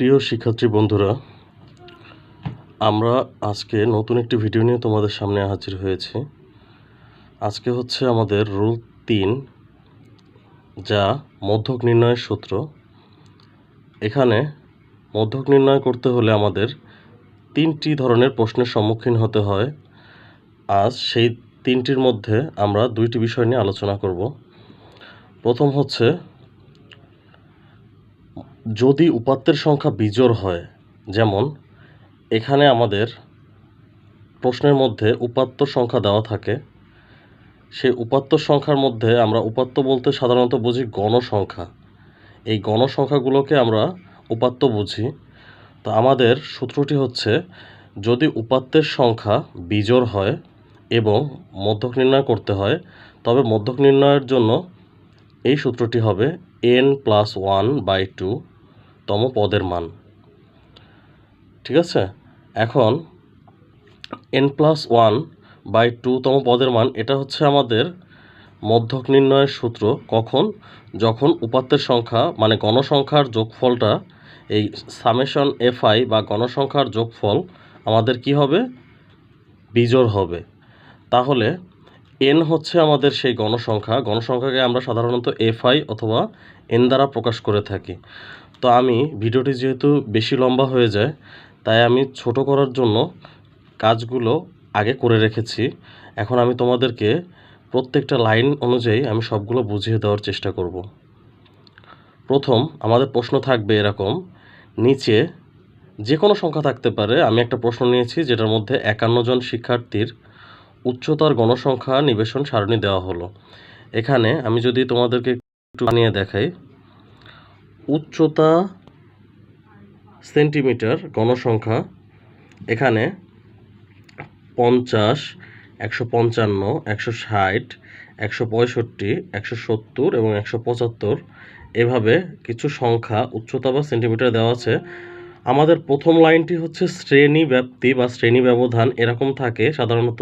প্রিয় শিক্ষার্থী বন্ধুরা, আমরা আজকে নতুন একটি ভিডিও নিয়ে তোমাদের সামনে হাজির হয়েছি। আজকে হচ্ছে আমাদের রুল তিন, যা মধ্যক নির্ণয়ের সূত্র। এখানে মধ্যক নির্ণয় করতে হলে আমাদের তিনটি ধরনের প্রশ্নের সম্মুখীন হতে হয়। আজ সেই তিনটির মধ্যে আমরা দুইটি বিষয় নিয়ে আলোচনা করব। প্রথম হচ্ছে যদি উপাত্তের সংখ্যা বিজোড় হয়, যেমন, এখানে আমাদের প্রশ্নের মধ্যে উপাত্ত সংখ্যা দেওয়া থাকে, সেই উপাত্ত সংখ্যার মধ্যে আমরা উপাত্ত বলতে সাধারণত বুঝি গণসংখ্যা। এই গণসংখ্যাগুলোকে আমরা উপাত্ত বুঝি। তো আমাদের সূত্রটি হচ্ছে, যদি উপাত্তের সংখ্যা বিজোড় হয় এবং মধ্যক নির্ণয় করতে হয়, তবে মধ্যক নির্ণয়ের জন্য এই সূত্রটি হবে N plus one by two তম পদের মান। ঠিক আছে? এখন N plus one by two তম পদের মান, এটা হচ্ছে আমাদের মধ্যক নির্ণয়ের সূত্র। কখন? যখন উপাত্তের সংখ্যা মানে গণসংখ্যার যোগফলটা, এই সামেশন এফআই বা গণসংখ্যার যোগফল আমাদের কি হবে? বিজোড় হবে। তাহলে এন হচ্ছে আমাদের সেই গণসংখ্যা। গণসংখ্যাকে আমরা সাধারণত এফআই অথবা এন দ্বারা প্রকাশ করে থাকি। তো আমি ভিডিওটি যেহেতু বেশি লম্বা হয়ে যায়, তাই আমি ছোট করার জন্য কাজগুলো আগে করে রেখেছি। এখন আমি তোমাদেরকে প্রত্যেকটা লাইন অনুযায়ী আমি সবগুলো বুঝিয়ে দেওয়ার চেষ্টা করব। প্রথম, আমাদের প্রশ্ন থাকবে এরকম, নিচে যে কোনো সংখ্যা থাকতে পারে, আমি একটা প্রশ্ন নিয়েছি যেটার মধ্যে একান্ন জন শিক্ষার্থীর উচ্চতার গণসংখ্যা নিবেশন সারণী দেওয়া হলো। এখানে আমি যদি তোমাদেরকে একটু বানিয়ে দেখাই। উচ্চতা সেন্টিমিটার গণসংখ্যা এখানে পঞ্চাশ, একশো পঞ্চান্ন, একশো ষাট, একশো পঁয়ষট্টি, একশো সত্তর এবং একশো পঁচাত্তর, এভাবে কিছু সংখ্যা, উচ্চতা বা সেন্টিমিটার দেওয়া আছে। আমাদের প্রথম লাইনটি হচ্ছে শ্রেণি ব্যাপ্তি বা শ্রেণি ব্যবধান, এরকম থাকে সাধারণত।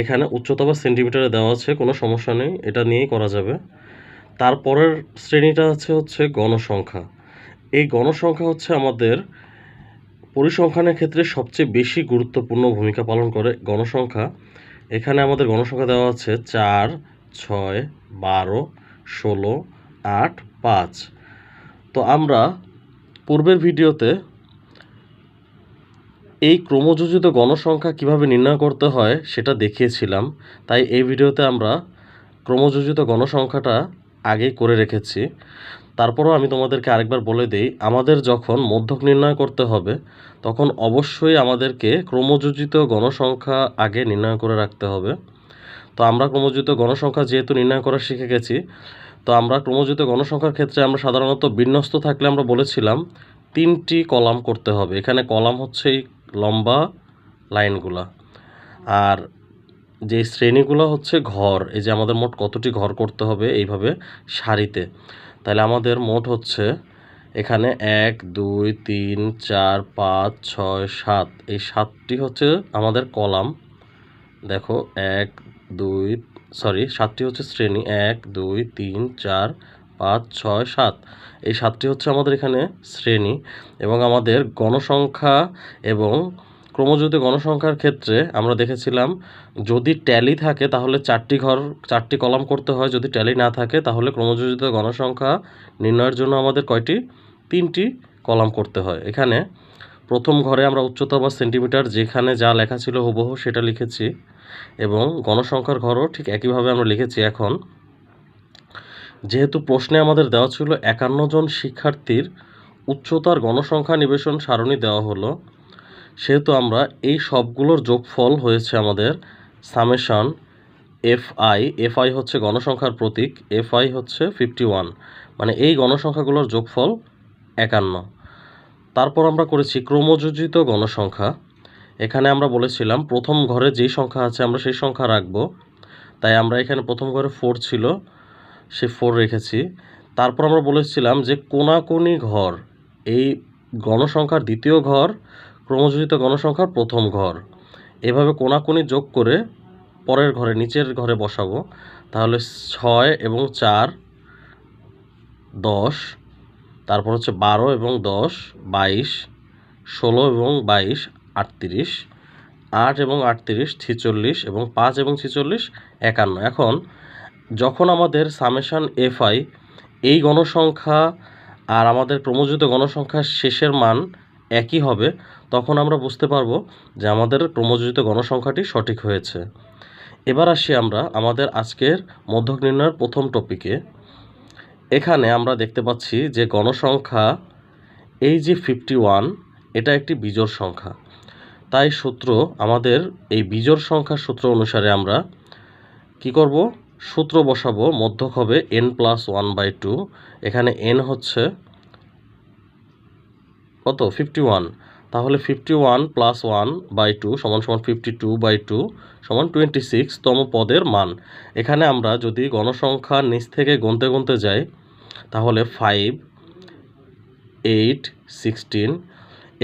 এখানে উচ্চতা বা সেন্টিমিটারে দেওয়া আছে, কোনো সমস্যা নেই, এটা নিয়েই করা যাবে। তারপরের শ্রেণীটা আছে হচ্ছে গণসংখ্যা। এই গণসংখ্যা হচ্ছে আমাদের পরিসংখ্যানের ক্ষেত্রে সবচেয়ে বেশি গুরুত্বপূর্ণ ভূমিকা পালন করে গণসংখ্যা। এখানে আমাদের গণসংখ্যা দেওয়া আছে চার, ছয়, বারো, ষোলো, আট, পাঁচ। তো আমরা পূর্বের ভিডিওতে এই ক্রমযোজিত গণসংখ্যা কীভাবে নির্ণয় করতে হয় সেটা দেখিয়েছিলাম। তাই এই ভিডিওতে আমরা ক্রমযোজিত গণসংখ্যাটা আগেই করে রেখেছি। তারপরও আমি তোমাদেরকে আরেকবার বলে দিই, আমাদের যখন মধ্যক নির্ণয় করতে হবে, তখন অবশ্যই আমাদেরকে ক্রমযোজিত গণসংখ্যা আগে নির্ণয় করে রাখতে হবে। তো আমরা ক্রমযোজিত গণসংখ্যা যেহেতু নির্ণয় করা শিখে গেছি, তো আমরা ক্রমযোজিত গণসংখ্যার ক্ষেত্রে আমরা সাধারণত বিন্যস্ত থাকলে আমরা বলেছিলাম, তিনটি কলাম করতে হবে। এখানে কলাম হচ্ছে এই লম্বা লাইনগুলা। আর যে শ্রেণীগুলো হচ্ছে ঘর, এই যে আমাদের মোট কতটি ঘর করতে হবে এইভাবে সারিতে, তাহলে আমাদের মোট হচ্ছে এখানে এক, দুই, তিন, চার, পাঁচ, ছয়, সাত, এই সাতটি হচ্ছে আমাদের কলাম। দেখো, এক, দুই, সরি, সাতটি হচ্ছে শ্রেণি, এক, দুই, তিন, চার, পাঁচ, ছয়, সাত, এই সাতটি হচ্ছে আমাদের এখানে শ্রেণি এবং আমাদের গণসংখ্যা এবং ক্রমযুক্ত গণসংখ্যার ক্ষেত্রে আমরা দেখেছিলাম, যদি ট্যালি থাকে তাহলে চারটি ঘর, চারটি কলাম করতে হয়, যদি ট্যালি না থাকে তাহলে ক্রমযোজিত গণসংখ্যা নির্ণয়ের জন্য আমাদের কয়টি? তিনটি কলাম করতে হয়। এখানে প্রথম ঘরে আমরা উচ্চতা বা সেন্টিমিটার যেখানে যা লেখা ছিল হুবহু সেটা লিখেছি এবং গণসংখ্যার ঘরও ঠিক একইভাবে আমরা লিখেছি এখন। যেহেতু প্রশ্নে আমাদের দেওয়া ছিল একান্ন জন শিক্ষার্থীর উচ্চতার গণসংখ্যা নিবেশন সারণী দেওয়া হলো সেহেতু আমরা এই সবগুলোর যোগফল হয়েছে আমাদের summation F I F I হচ্ছে গণসংখ্যার প্রতীক এফ আই হচ্ছে ফিফটি ওয়ান। মানে এই গণসংখ্যাগুলোর যোগফল একান্ন। তারপর আমরা করেছি ক্রমযোজিত গণসংখ্যা। এখানে আমরা বলেছিলাম প্রথম ঘরে যেই সংখ্যা আছে আমরা সেই সংখ্যা রাখব। তাই আমরা এখানে প্রথম ঘরে ফোর ছিল, সে ফোর রেখেছি। তারপর আমরা বলেছিলাম যে কোনাকুনি ঘর, এই গণসংখ্যার দ্বিতীয় ঘর ক্রমযোজিত গণসংখ্যার প্রথম ঘর। এভাবে কোনাকুনি যোগ করে পরের ঘরে, নিচের ঘরে বসাবো। তাহলে ছয় এবং চার, দশ, তারপর হচ্ছে বারো এবং দশ, বাইশ, ষোলো এবং বাইশ, আটত্রিশ, আট এবং আটত্রিশ, ছিচল্লিশ এবং পাঁচ এবং ছিচল্লিশ, একান্ন। এখন যখন আমাদের সামেশান এফআই এই গণসংখ্যা আর আমাদের ক্রমযুক্ত গণসংখ্যার শেষের মান একই হবে, তখন আমরা বুঝতে পারব যে আমাদের ক্রমযুক্ত গণসংখ্যাটি সঠিক হয়েছে। এবার আসি আমরা আমাদের আজকের মধ্যক নির্ণয়ের প্রথম টপিকে এখানে আমরা দেখতে পাচ্ছি যে গণসংখ্যা এই যে ফিফটি ওয়ান এটা একটি বিজোড় সংখ্যা। তাই সূত্র আমাদের এই বিজোড় সংখ্যার সূত্র অনুসারে আমরা কি করব? সূত্র বসাবো, মধ্যক হবে N plus one by two এখানে এন হচ্ছে কত? ফিফটি ওয়ান তাহলে fifty one plus one by two সমান সমান ফিফটি টু বাই টু সমান টোয়েন্টি সিক্সতম পদের মান। এখানে আমরা যদি গণসংখ্যা নিচ থেকে গুনতে গুনতে যাই, তাহলে ফাইভ এইট সিক্সটিন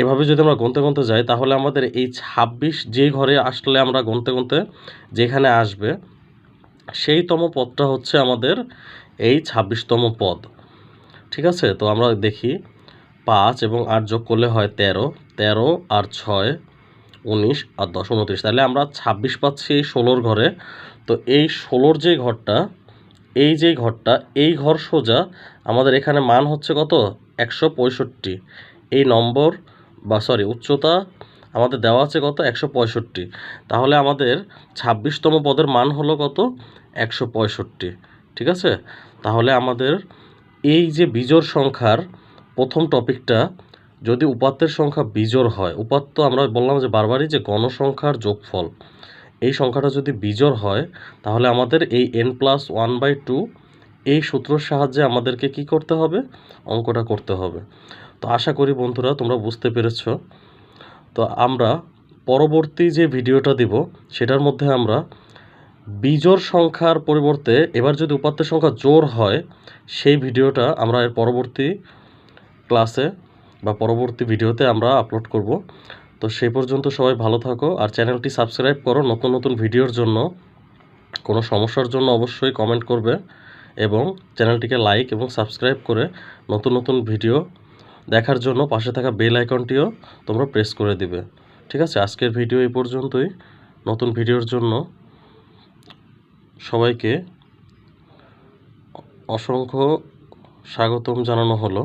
এভাবে যদি আমরা গুনতে গুনতে যাই, তাহলে আমাদের এই ছাব্বিশ যেই ঘরে আসলে আমরা গুনতে গুনতে যেখানে আসবে সেইতম পদটা হচ্ছে আমাদের এই ছাব্বিশতম পদ। ঠিক আছে? তো আমরা দেখি পাঁচ এবং আট যোগ করলে হয় তেরো। তেরো আর ছয় উনিশ আর দশ, উনত্রিশ। তাহলে আমরা ছাব্বিশ পাচ্ছি এই ষোলোর ঘরে। তো এই ষোলোর যে ঘরটা, এই যে ঘরটা, এই ঘর সোজা, আমাদের এখানে মান হচ্ছে কত? একশো পঁয়ষট্টি। এই নম্বর বা সরি উচ্চতা আমাদের দেওয়া আছে কত? একশো পঁয়ষট্টি। তাহলে আমাদের ছাব্বিশতম পদের মান হলো কত? একশো পঁয়ষট্টি। ঠিক আছে? তাহলে আমাদের এই যে বিজোড় সংখ্যার প্রথম টপিকটা, যদি উপাত্তের সংখ্যা বিজোড় হয়, উপাত্ত আমরা বললাম যে বারবারই যে গণসংখ্যার যোগফল, এই সংখ্যাটা যদি বিজোড় হয়, তাহলে আমাদের এই N plus one by two এই সূত্রর সাহায্যে আমাদেরকে কি করতে হবে? অঙ্কটা করতে হবে। তো আশা করি বন্ধুরা তোমরা বুঝতে পেরেছ। তো আমরা পরবর্তী যে ভিডিওটা দিব, সেটার মধ্যে আমরা বিজোড় সংখ্যার পরিবর্তে এবার যদি উপাত্তের সংখ্যা জোর হয়, সেই ভিডিওটা আমরা এর পরবর্তী ক্লাসে বা পরবর্তী ভিডিওতে আমরা আপলোড করব। তো সেই পর্যন্ত সবাই ভালো থাকো আর চ্যানেলটি সাবস্ক্রাইব করো। নতুন নতুন ভিডিওর জন্য কোনো সমস্যার জন্য অবশ্যই কমেন্ট করবে এবং চ্যানেলটিকে লাইক এবং সাবস্ক্রাইব করে নতুন নতুন ভিডিও দেখার জন্য পাশে থাকা বেল আইকনটিও তোমরা প্রেস করে দিবে। ঠিক আছে? আজকের ভিডিও এই পর্যন্তই। নতুন ভিডিওর জন্য সবাইকে অসংখ্য স্বাগতম জানানো হলো।